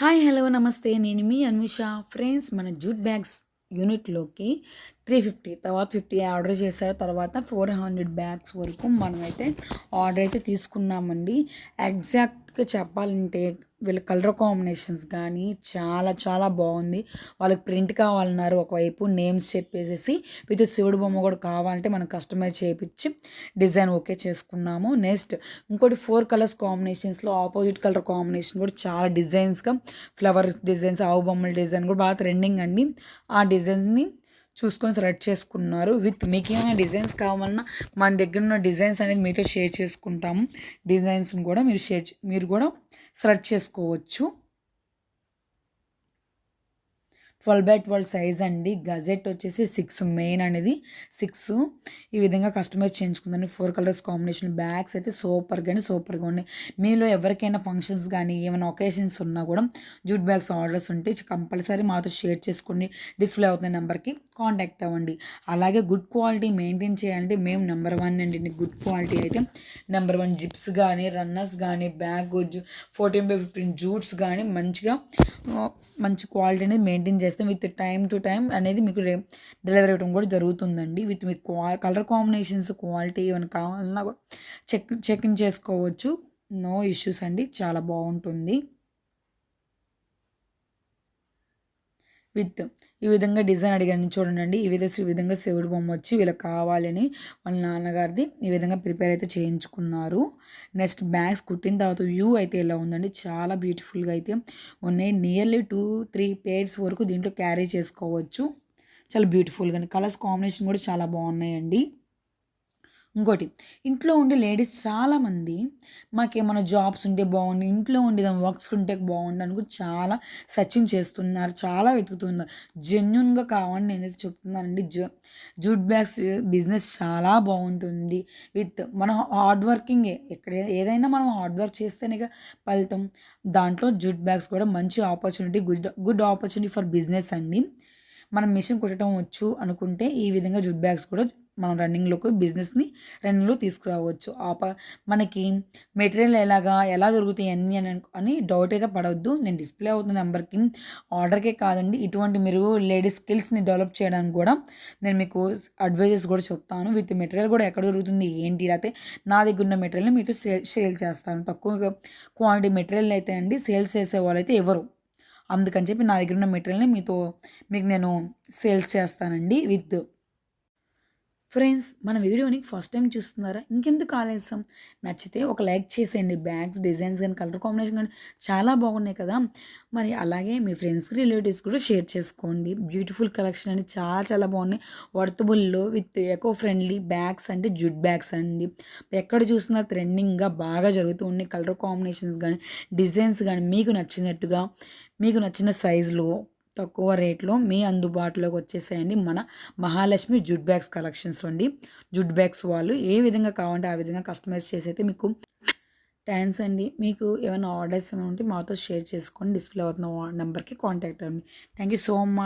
Hi hello నమస్తే. నేను మీ అన్విష. ఫ్రెండ్స్ మన జూట్ బ్యాగ్స్ యూనిట్లోకి త్రీ ఫిఫ్టీ తర్వాత ఫిఫ్టీ ఆర్డర్ చేశారు. తర్వాత ఫోర్ హండ్రెడ్ బ్యాగ్స్ వరకు మనమైతే ఆర్డర్ అయితే తీసుకున్నామండి. ఎగ్జాక్ట్గా చెప్పాలంటే వీళ్ళ కలర్ కాంబినేషన్స్ కానీ చాలా చాలా బాగుంది. వాళ్ళకి ప్రింట్ కావాలన్నారు ఒకవైపు నేమ్స్ చెప్పేసేసి విత్ శివుడు బొమ్మ కూడా కావాలంటే మనం కస్టమైజ్ చేయించి డిజైన్ ఓకే చేసుకున్నాము. నెక్స్ట్ ఇంకోటి ఫోర్ కలర్స్ కాంబినేషన్స్లో ఆపోజిట్ కలర్ కాంబినేషన్ కూడా చాలా డిజైన్స్గా ఫ్లవర్ డిజైన్స్ ఆవు బొమ్మల డిజైన్ కూడా బాగా ట్రెండింగ్ అండి. ఆ డిజైన్స్ని చూసుకొని సెలెక్ట్ చేసుకున్నారు. విత్ మీకు ఏమైనా డిజైన్స్ కావాలన్నా మన దగ్గర ఉన్న డిజైన్స్ అనేది మీతో షేర్ చేసుకుంటాము. డిజైన్స్ని కూడా మీరు షేర్ మీరు కూడా సెలెక్ట్ చేసుకోవచ్చు. ట్వెల్వ్ బై ట్వెల్వ్ సైజ్ అండి. గజెట్ వచ్చేసి సిక్స్ మెయిన్ అనేది సిక్స్. ఈ విధంగా కస్టమైజ్ చేయించుకుందండి ఫోర్ కలర్స్ కాంబినేషన్ బ్యాగ్స్ అయితే సూపర్ కానీ సూపర్గా ఉన్నాయి. మీలో ఎవరికైనా ఫంక్షన్స్ కానీ ఏమైనా ఒకేషన్స్ ఉన్నా కూడా జూట్ బ్యాగ్స్ ఆర్డర్స్ ఉంటే కంపల్సరీ మాతో షేర్ చేసుకోండి. డిస్ప్లే అవుతున్న నెంబర్కి కాంటాక్ట్ అవ్వండి. అలాగే గుడ్ క్వాలిటీ మెయింటైన్ చేయాలంటే మేము నెంబర్ వన్ అండి. గుడ్ క్వాలిటీ అయితే నెంబర్ వన్ జిప్స్ కానీ రన్నర్స్ కానీ bag fourteen by fifteen jutes కానీ మంచిగా మంచి క్వాలిటీ అనేది మెయింటైన్ చేస్తాం విత్ టైం టు టైం అనేది మీకు డెలివరీ ఇవ్వడం కూడా జరుగుతుందండి. విత్ మీ కలర్ కాంబినేషన్స్ క్వాలిటీ ఏమైనా కావాలన్నా కూడా చెక్ చెక్ ఇన్ చేసుకోవచ్చు. నో ఇష్యూస్ అండి. చాలా బాగుంటుంది. విత్. ఈ విధంగా డిజైన్ అడిగాను. చూడండి ఈ విధంగా ఈ విధంగా శివుడు బొమ్మ వచ్చి వీళ్ళకి కావాలని వాళ్ళ నాన్నగారిది ఈ విధంగా ప్రిపేర్ అయితే చేయించుకున్నారు. నెక్స్ట్ బ్యాగ్స్ కుట్టిన తర్వాత వ్యూ అయితే ఇలా ఉందండి? చాలా బ్యూటిఫుల్గా అయితే ఉన్నాయి. నియర్లీ టూ త్రీ పేర్స్ వరకు దీంట్లో క్యారీ చేసుకోవచ్చు. చాలా బ్యూటిఫుల్గా కలర్స్ కాంబినేషన్ కూడా చాలా బాగున్నాయండి. ఇంకోటి ఇంట్లో ఉండే లేడీస్ చాలామంది మాకేమైనా జాబ్స్ ఉంటే బాగుండు ఇంట్లో ఉండే వర్క్స్ ఉంటే బాగుండు అనుకుని చాలా సర్చింగ్ చేస్తున్నారు చాలా వెతుకుతున్నారు. జెన్యున్గా కావాలని నేనైతే చెప్తున్నానండి. జూ జూట్ బ్యాగ్స్ బిజినెస్ చాలా బాగుంటుంది. విత్ మన హార్డ్ వర్కింగే ఎక్కడ ఏదైనా మనం హార్డ్ వర్క్ చేస్తేనే ఫలితం. దాంట్లో జూట్ బ్యాగ్స్ కూడా మంచి opportunity good good opportunity for business అండి. మనం మిషన్ కుట్టడం వచ్చు అనుకుంటే ఈ విధంగా జూట్ బ్యాగ్స్ కూడా మనం రన్నింగ్లోకి బిజినెస్ని రన్నింగ్లో తీసుకురావచ్చు. ఆప మనకి మెటీరియల్ ఎలాగా ఎలా దొరుకుతాయి అన్నీ అని అని డౌట్ అయితే పడవద్దు నేను డిస్ప్లే అవుతున్న నెంబర్కి ఆర్డర్కే కాదండి. ఇటువంటి మీరు లేడీస్ స్కిల్స్ని డెవలప్ చేయడానికి కూడా నేను మీకు అడ్వైజెస్ కూడా చెప్తాను. విత్ మెటీరియల్ కూడా ఎక్కడ దొరుకుతుంది ఏంటి? లేకపోతే నా దగ్గర ఉన్న మెటీరియల్ని మీతో సేల్ సేల్ చేస్తాను. తక్కువ క్వాంటిటీ మెటీరియల్ అయితే అండి సేల్స్ చేసే వాళ్ళైతే ఎవరు? అందుకని చెప్పి నా దగ్గర ఉన్న మెటీరియల్ని మీతో మీకు నేను సేల్స్ చేస్తానండి. విత్ ఫ్రెండ్స్ మన వీడియోని ఫస్ట్ టైం చూస్తున్నారా? ఇంకెందుకు ఆలస్యం? నచ్చితే ఒక లైక్ చేసేయండి. బ్యాగ్స్ డిజైన్స్ కానీ కలర్ కాంబినేషన్ కానీ చాలా బాగున్నాయి కదా? మరి అలాగే మీ ఫ్రెండ్స్కి రిలేటివ్స్ కూడా షేర్ చేసుకోండి. బ్యూటిఫుల్ కలెక్షన్ అండి. చాలా చాలా బాగున్నాయి. వర్తబుల్లో విత్ ఎకో ఫ్రెండ్లీ బ్యాగ్స్ అంటే జుడ్ బ్యాగ్స్ అండి. ఎక్కడ చూసినా ట్రెండింగ్గా బాగా జరుగుతూ ఉన్నాయి. కలర్ కాంబినేషన్స్ కానీ డిజైన్స్ కానీ మీకు నచ్చినట్టుగా మీకు నచ్చిన సైజులో తక్కువ రేట్లో మీ అందుబాటులోకి వచ్చేసాయండి మన మహాలక్ష్మి జుడ్ బ్యాగ్స్ కలెక్షన్స్ అండి. జుడ్ బ్యాగ్స్ వాళ్ళు ఏ విధంగా కావాలంటే ఆ విధంగా కస్టమైజ్ చేసి అయితే మీకు థ్యాంక్స్ అండి. మీకు ఏమైనా ఆర్డర్స్ ఏమైనా ఉంటే మాతో షేర్ చేసుకోండి డిస్ప్లే అవుతున్న నెంబర్కి కాంటాక్ట్ అవ్వండి. Thank you so much